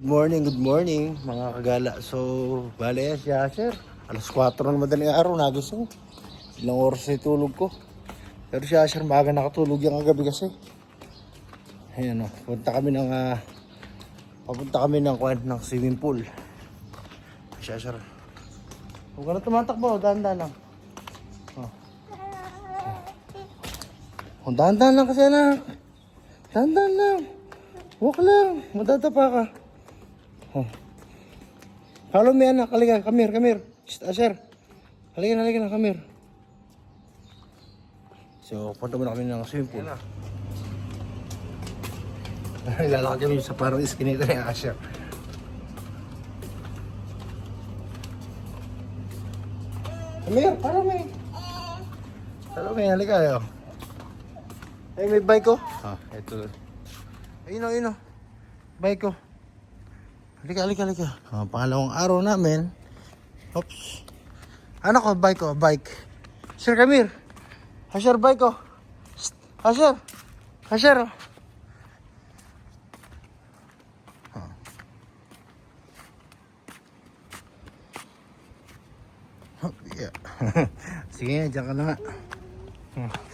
Good morning, good morning mga kagala. So, bale si Asher. Alas 4 ng madaling araw, nagising. Ilang oras na tulog ko. Pero si Asher, maaga nakatulog yung kagabi kasi. Ayan o, punta kami ng, ah, papunta kami ng, kwan, ng swimming pool. Si Asher. Huwag ka na tumatakbo, dahan-dahan lang. Oh. Oh, dahan-dahan lang kasi anak. Dahan-dahan lang. Huwag lang, madadapa ka. Oh. Follow me anak, halika, come here, come here. Shh, Asher. Halika na, halika na, come here. So, punta muna kami ng swimming pool. Ilalakad kami sa parang iskinita ni Asher. Come here, follow me. Follow me, halika kayo. Ay, may bike ko. Ah, ito. Ayun o, ayun o. Bike ko. Halika, halika, halika. Ah, pangalawang araw namin. Oops. Ano ko, bike ko, bike. Sir, come here. Asher, bike ko. Asher. Asher. oh. Oh, yeah. Sige, dyan ka na nga. Hmm.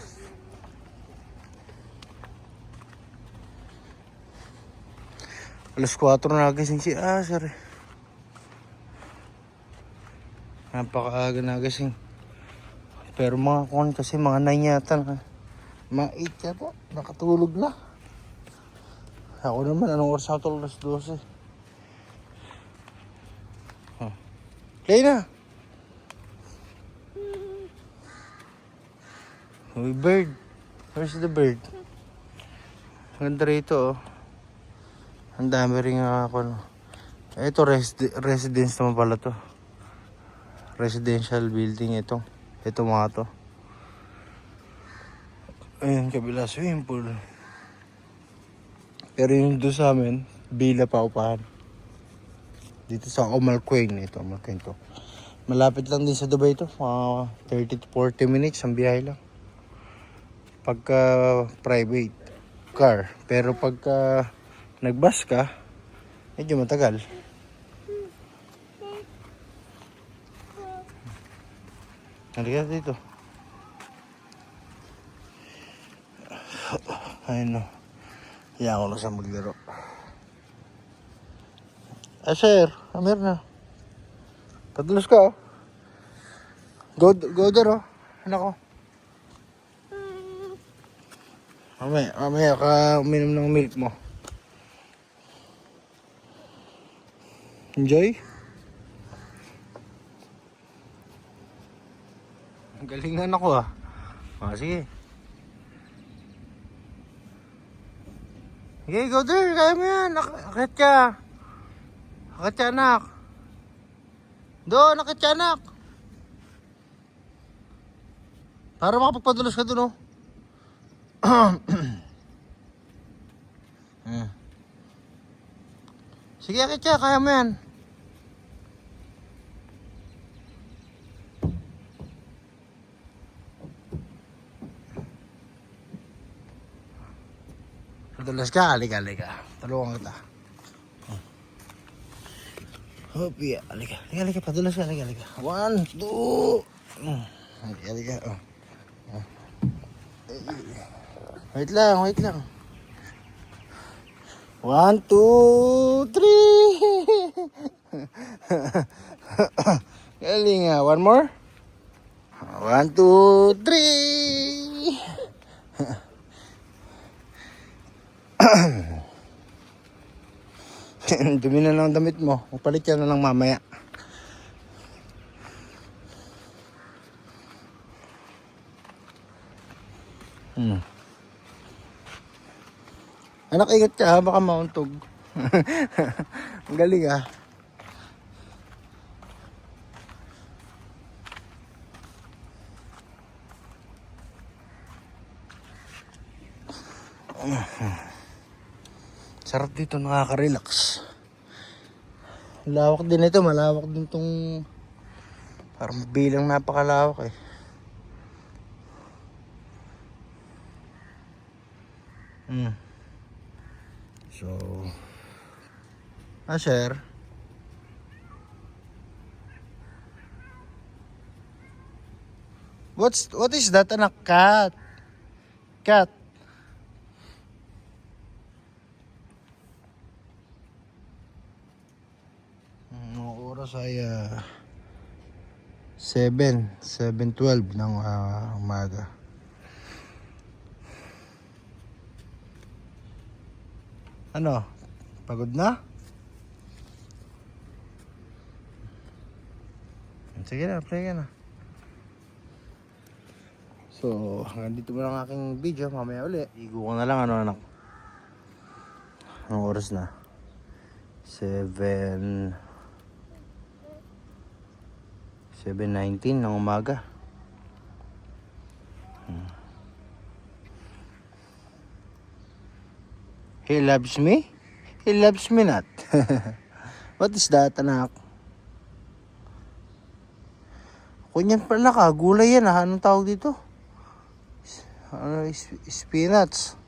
Alas 4 na nagising si Asher eh. Napakaaga nagising. Pero mga kon kasi mga 9 yata na. Mga 8 yata. Nakatulog na. Ako naman, anong oras ako? Alas 12. Huh. Play na. Uy, bird. Where's the bird? Ang ganda rito oh. Ang dami rin nga ako. No. Ito, resi- residence naman pala to. Residential building ito. Ito mga to. Ayun, kabila swimming pool. Pero yung doon sa amin, bila pa upahan. Dito sa Omal Queen. Ito, Omal Queen to. Malapit lang din sa Dubai to. Mga 30 to 40 minutes ang biyahe lang. Pagka private car. Pero pagka nagbus ka, medyo matagal. Halika dito. Ayun no. Iyan ko na sa maglaro. Eh sir, amir na. Padulos ka oh. Go, go there oh. Anak ko. Mamaya, mamaya ka uminom ng milk mo. Enjoy? Galingan ako ah. Ah, sige. Sige, go there. Kaya mo yan. Ak- Akit ka. Akit ka, anak. Doon, akit ka, anak. Para makapagpadulos ka doon, oh. Hmm. Sige, akit ka. Kaya mo yan. Padulas ka. Halika, halika. Tulungan kita. Hopi, halika. Halika, halika. Padulas ka. Halika, halika. One, two. Halika, halika. Oh. Wait lang, wait lang. One, two, three. Galing nga. One more. One, two, three. Dumi na lang ang damit mo. Mapalit ka na lang mamaya. Hmm. Anak, ingat ka ha. Baka mauntog. Ang galing ah. Sarap dito, nakaka-relax. Lawak din ito, malawak din tong parang bilang napakalawak eh. Hmm. So, Asher. What's what is that anak cat? Cat. Ang ah, 7, 7.12 ng ah, umaga. Ano? Pagod na? Sige na, play ka na. So, hanggang dito mo lang aking video. Mamaya uli. Igo ko na lang ano anak. Anong oras na? 7... 7.19 ng umaga. Hmm. He loves me? He loves me not. What is that, anak? Kunyan pala ka, gulay yan ah. Anong tawag dito? Ano, spinach.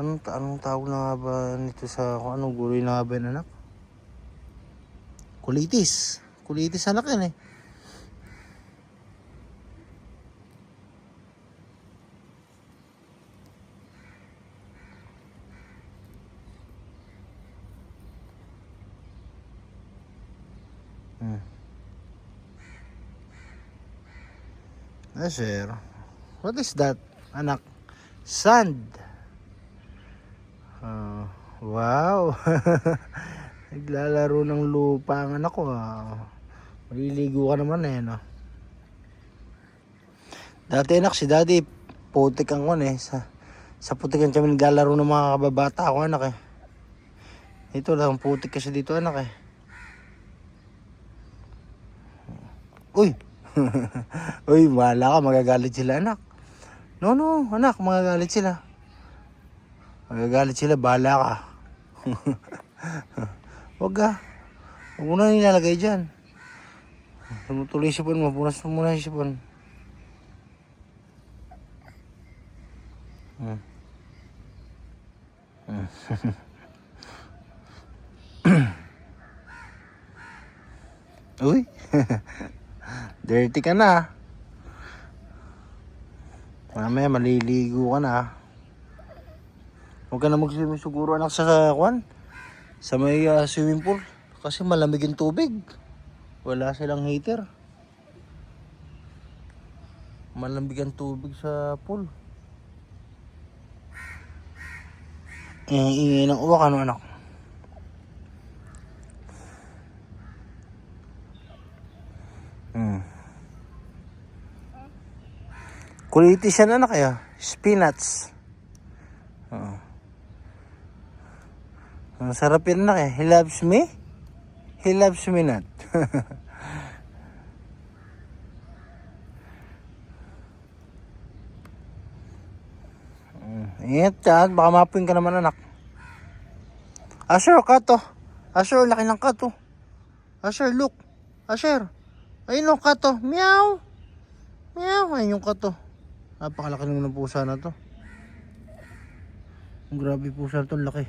Anong, anong tawag na nga ba nito sa anong gulay na nga ba yan, anak? Kulitis. Kulitis anak yan eh. Ah, sir. What is that, anak? Sand. Ah, wow. Naglalaro ng lupa ang anak ko. Ah. Maliligo ka naman eh, no? Dati anak, si daddy, putik ang kon eh. Sa, sa putikan kami naglalaro ng mga kababata ako anak eh. Ito lang, putik kasi dito anak eh. Uy! Uy, wala ka, magagalit sila anak. No, no, anak, magagalit sila. Magagalit sila, bahala ka. Huwag ka. Huwag mo na nilalagay dyan. Tumutuloy sipon mo, punas mo muna sipon. Hmm. Hmm. Uy! Dirty ka na. Mamaya maliligo ka na. Huwag ka na mag-swimming siguro anak sa kwan. Sa may ah, swimming pool. Kasi malamig yung tubig. Wala silang heater. Malamig ang tubig sa pool. Eh, ingay ng uwak ano anak. Hmm. Kulitis yan anak kaya. Spinach. Oo. Ang sarap yan anak eh. He loves me? He loves me not. Mm, Ingat ka, baka mapuin ka naman anak. Asher, kato. Asher, laki ng kato. Asher, look. Asher. Ayun o, kato. Meow. Meow. Ayun yung kato. Napakalaki naman ng pusa na to. Ang grabe pusa na to, laki.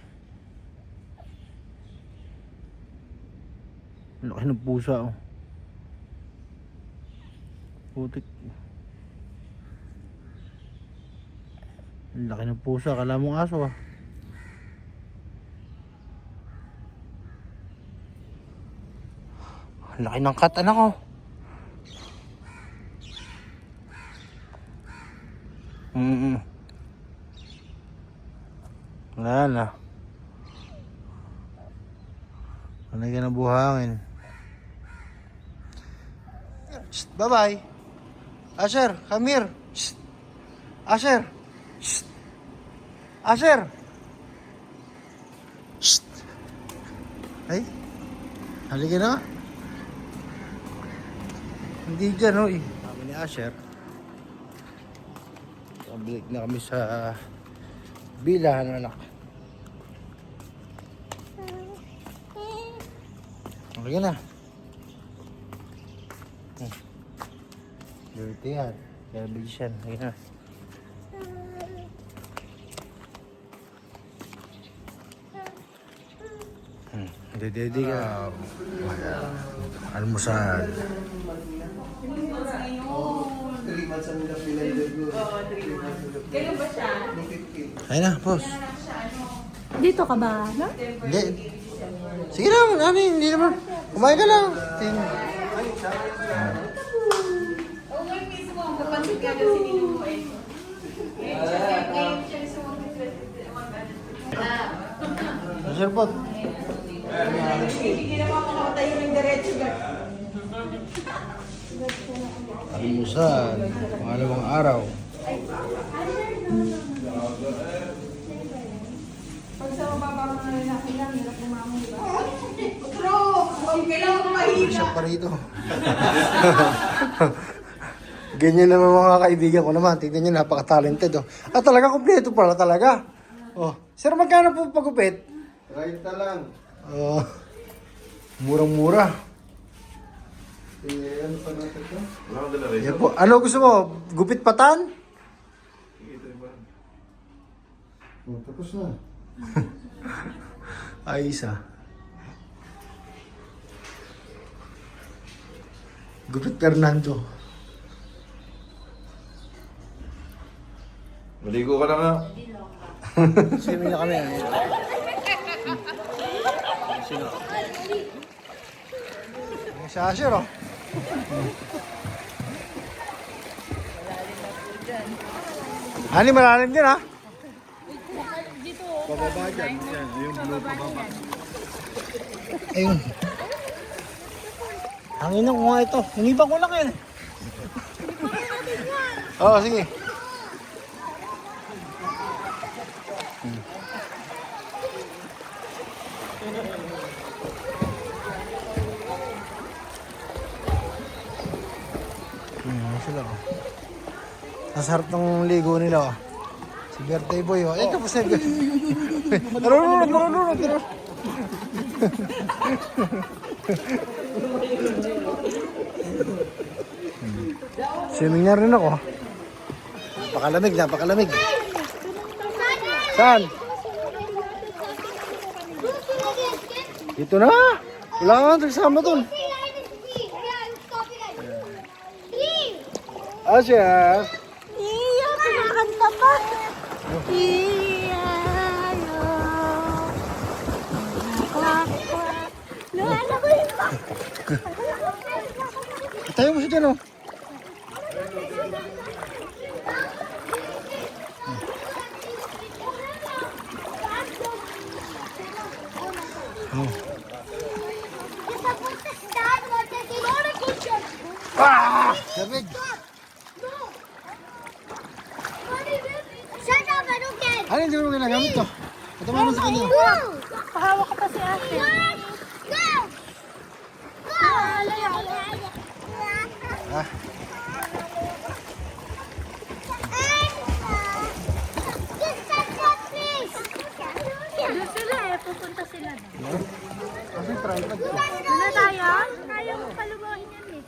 Laki ng pusa oh. Putik. Ang laki ng pusa, kala mong aso ah. Ang laki ng kat, anak oh. Mm Wala na. Wala ka na buhangin. Bye-bye. Asher, come here. Shh. Asher. Shh. Asher. Shh. Ay. Halika na. Hindi dyan, oy. Kami ni Asher. Pabalik na kami sa bilahan, anak. Halika na. Hmm. Dirty yan. Garbage yan. Halika na. Hmm. Magdedede ka. Almusal. Three months ang nila pinag Kailan ba siya? Ayun na, boss. Dito ka ba? No? Hindi. Sige lang, ano hindi naman. Kumain ka lang. Oo, mismo. Ka na ko. Ngayon siya, ngayon siya mismo mag- Sir Pot. Hindi na makakatayo ng diretso ba? Almusal. Pangalawang araw. Pag sa mababa mga lalaki lang, hirap di ba? True! Kung kailangan mahina. Pa rito. Ganyan naman mga kaibigan ko naman. Tignan nyo, napaka-talented. Oh. Ah, talaga, kompleto pala talaga. Oh. Sir, magkano po pagupit? Right na lang. Oh. Murang-mura. Eh, ano pa natin ito? Yan po. Ano gusto mo? Gupit patan? Oh, tapos na. Ay, isa. Gupit Fernando. Maligo ka na nga. Sino niya kami? Sino? Ang Asher, oh. Ani, malalim din, ha? Pababa dyan. Yan, yung blue pababa. Ayun. Hangin ko nga ito. Hiniban ko lang yan. Oo, sige. Sila oh. Ang sarap ng ligo nila oh. Si birthday boy oh. Eh, tapos na. Marunong, marunong, marunong. Swimming na rin ako. Napakalamig, napakalamig. Saan? Dito na. Wala ka nga nagsama dun. Asya. Iya, kumakanta pa. Iya. Naalala ko yun pa. Tayo mo siya dyan oh. Oh. Ah! Lamig. Ano hindi mo ginagamit to? Ito naman sa kanya. Pahawak ka pa si Ate. Go! Go! Ah. Doon sila eh, pupunta sila doon. Kasi private to. Doon na tayo? Kaya mo palubahin yan eh.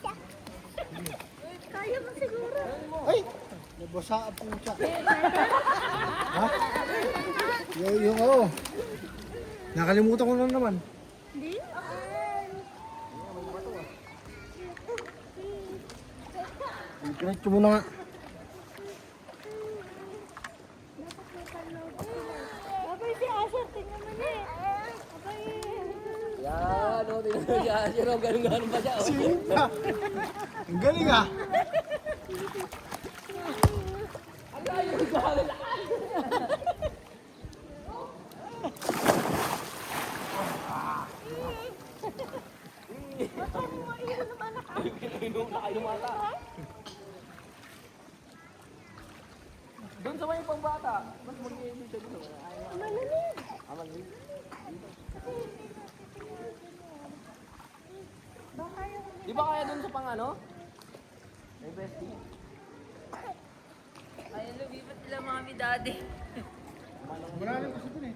Kaya mo siguro. Ay! Nabasa ang pucha. ha? Yung, yung oo. Nakalimutan ko lang naman. Hindi? Diretso mo na nga. Abay si Asher, tingnan mo na eh. Abay. Yan, o, tingnan mo siya. Sino, ganun-ganun pa siya. oh. Ang galing ah! Doon sa may pangbata. Mas mag-i-ibig siya doon. Malamig. Di ba kaya doon sa pang ano? May bestie. Ay, lumipat nila mami daddy. Marami kasi dun eh.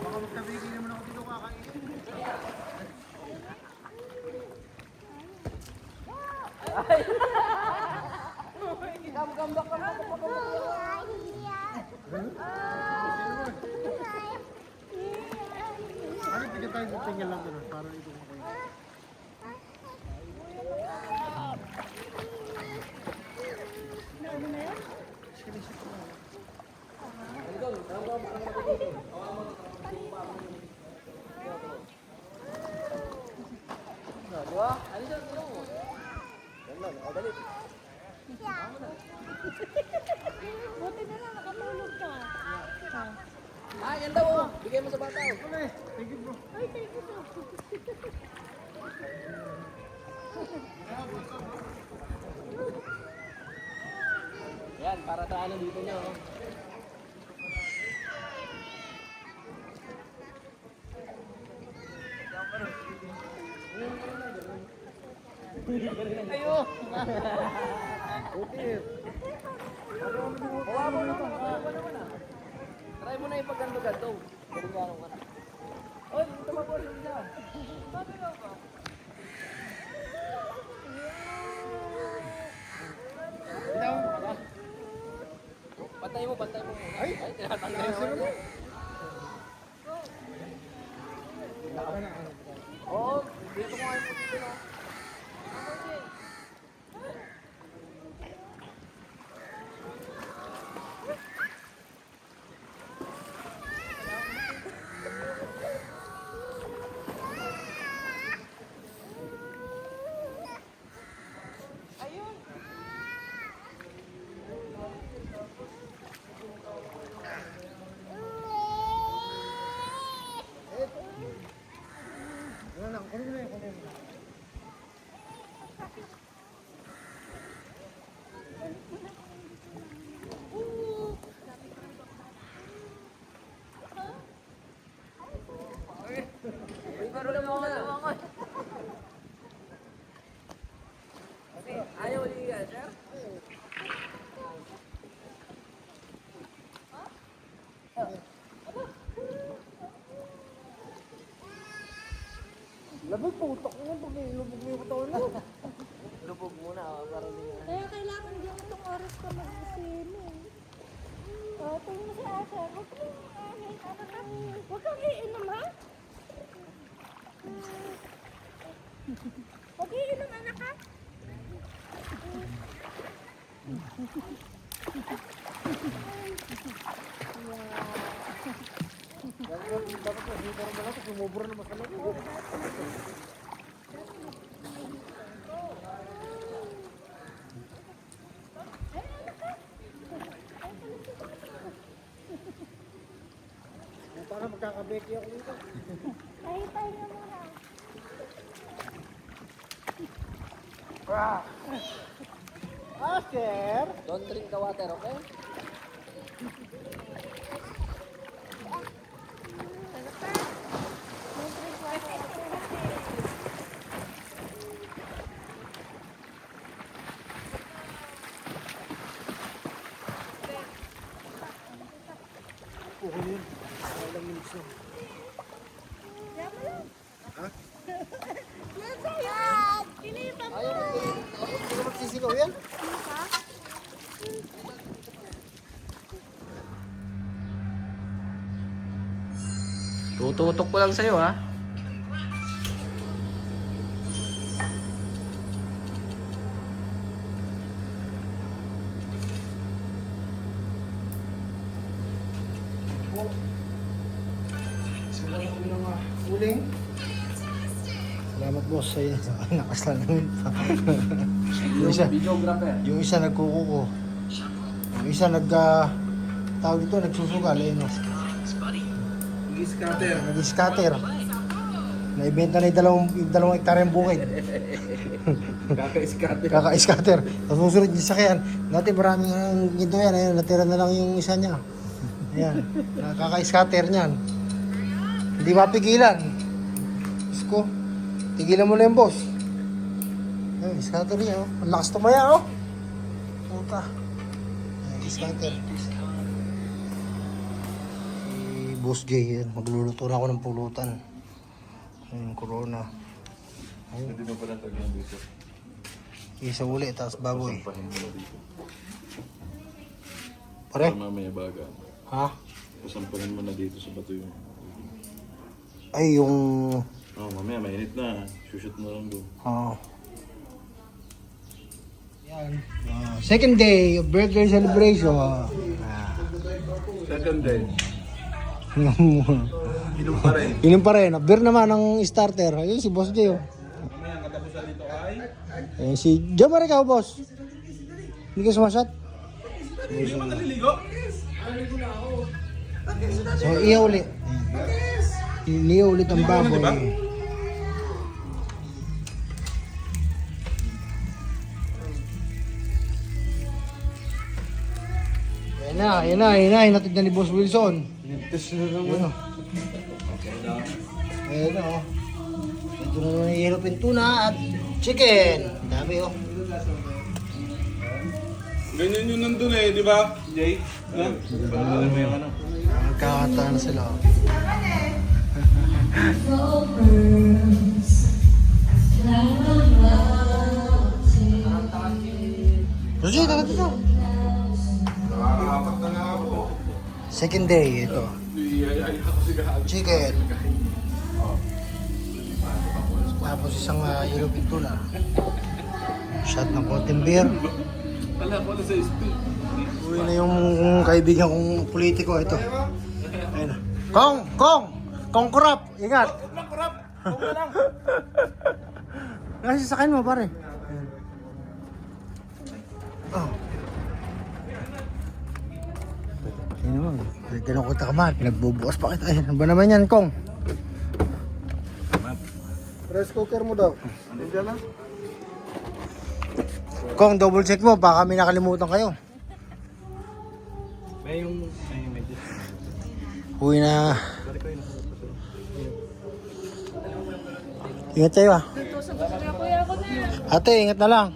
Baka magkabigay naman ako dito kakain. Ano, tingin tayo, tingin lang doon. Parang ito mo kayo. Diba? Ano siya? Ano mo? Yan lang, nakadali. Buti na lang nakatulog ka. Ah, yan daw oh. Mo sa bata. Thank you bro. Ay, thank you. bro. Yan, para sa ano dito niya oh. Ayo. Hawa mo na. Try mo na ipagganto-ganto. Galing ka naman. Oy, po siya? Sabi mo ba? Pantay mo, pantay mo muna. Ay, ay tinatanggal naman niya. Oo, dito ko ngayon po dito na. Wala lang, kunin mo na yun, kunin mo na. Ikaw rin mo na. Okay, ayaw liga, sir? Labag po, utak mo pag ilubog mo yung katawan mo. Lubog muna, oh, para hindi nga. Kaya kailangan din itong oras ka mag-isin eh. Oh, tingin mo si Asha. Huwag mo anin. Ano ka? Huwag kang iinom ha? Huwag iinom anak ha? Dapat na, hindi parang malakas, sumubra na masala. Para magkakabeki ako dito. Tayo na muna. Ah, sir! Don't drink the water, okay? Kukunin yun. Ilang minutes yun. Kinipag Ayaw mo din. Hindi ka magsisigaw yan? Tututok ko lang sa'yo, ha? Uling. Salamat boss sa iyo. Nakas lang namin pa. yung isa, Videographer. yung isa nagkukuko. Yung isa nag uh, tawag dito nagsusugal eh no. Scatter. Nag-scatter. Naibenta na yung dalawang, yung dalawang hektarya ng bukid. Kaka-scatter. Kaka-scatter. Tapos susunod yung sakyan. Dati maraming ang ginto yan. Ayun, natira na lang yung isa niya. Ayan. Kaka-scatter niyan. Hindi mapigilan. Diyos ko. Tigilan mo na yung boss. Ayun, scatter niya. Oh. Ang lakas tumaya oh. Puta. Ayun, scatter. Boss J, yan. magluluto na ako ng pulutan. Ayun, corona. Ayun. Hindi mo pala tagyan dito. Isa uli, tapos baboy. Pahin mo na dito. Pare? Para mamaya baga. Ha? Pasampalan mo na dito sa bato yung... Ay, yung... Oh, mamaya mainit na. Shoot na lang doon. Oo. Yan. Ah, second day of birthday celebration. Ah. Second day. Inom pa rin. Inom pa rin. Beer naman ang starter. Ayun si Boss Jay. Oh. Mamaya katapusan dito ay... Eh, si Jamar ikaw, boss. Hindi ka sumasat? Hindi mo naliligo? So, iya uli. Iya ulit ang baboy. Na, yan na, yan na. Hinatid na ni Boss Wilson. Test na lang. Yan o. Ayan oh. Ito na naman yung yellow tuna at chicken. Dami, oh. Ganyan yun nandun eh, di ba? Jay? Ano? Ano mo yung ano? Magkakata na sila, oh. Rosie, tara dito. Second day, ito. Chicken. Tapos isang uh, yellow tuna. Shot ng konting beer. Wala sa speed. Uwi na yung kaibigan kong politiko ito. Ayun na. Kong! Kong! Kong kurap! Ingat! Lang, kurap! Okay lang. Nasa sakin mo pare. Oh. Ayun naman. Ganun ko takaman. Pinagbubukas pa kita. Ano ba naman yan, Kong? Rice cooker mo daw. Nandiyan na. Kong, double check mo. Baka may nakalimutan kayo. May yung... May may Uwi na. Ingat kayo ah. Ate, ingat na lang.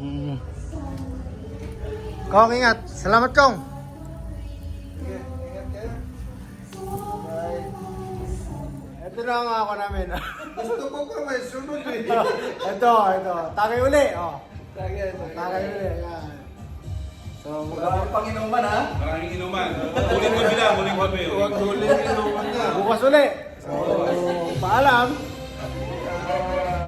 Mm. Kong, ingat. Salamat, Kong. Ito na ang ako namin. Gusto ko pa may sunod eh. ito, ito. Tagay uli. Oh. Tagay uli. Yan. So, Wala pang inuman ha? Maraming inuman. Huling kami na, huling kami. bukas uli. So, paalam.